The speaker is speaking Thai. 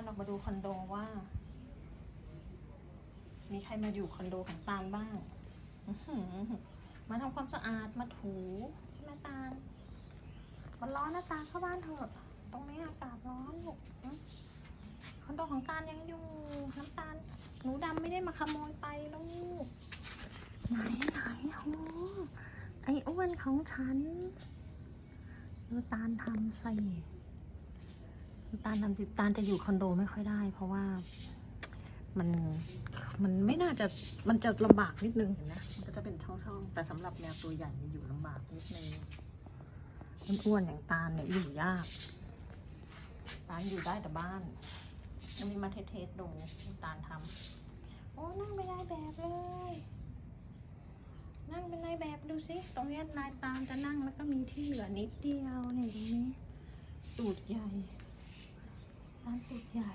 านออกมาดูคอนโดว่า มีใครมาอยู่คอนโดของตาลบ้างมาทำความสะอาดมาถูใช่ไหมตาลมันร้อนนะตาลเข้าบ้านเถอะตรงนี้อากาศร้อนลูกคอนโดของตาลยังอยู่น้ำตาลหนูดำไม่ได้มาขโมยไปลูกไหนไหนโอ้ไอ้อ้วนของฉันดูตาลทำใส่ ตาลทำจิตาลจะอยู่คอนโดไม่ค่อยได้ เพราะว่ามันมันไม่น่าจะมันจะลำบากนิดนึงเห็นไหมมันก็จะเป็นช่องๆ แต่สำหรับแมวตัวใหญ่เนี่ยอยู่ลำบากนิดนึงอ้วนๆอย่างตาลเนี่ยอยู่ยากตาลอยู่ได้แต่บ้านอันนี้มาเทสๆดูตาลทำโอ้นั่งไม่ได้แบบเลย นั่งเป็นนายแบบดูสิตรงเนี้ยนายตามจะนั่งแล้วก็มีที่เหลือนิดเดียวเนี่ยตรงนี้ตูดใหญ่ ต้านปูใหญ่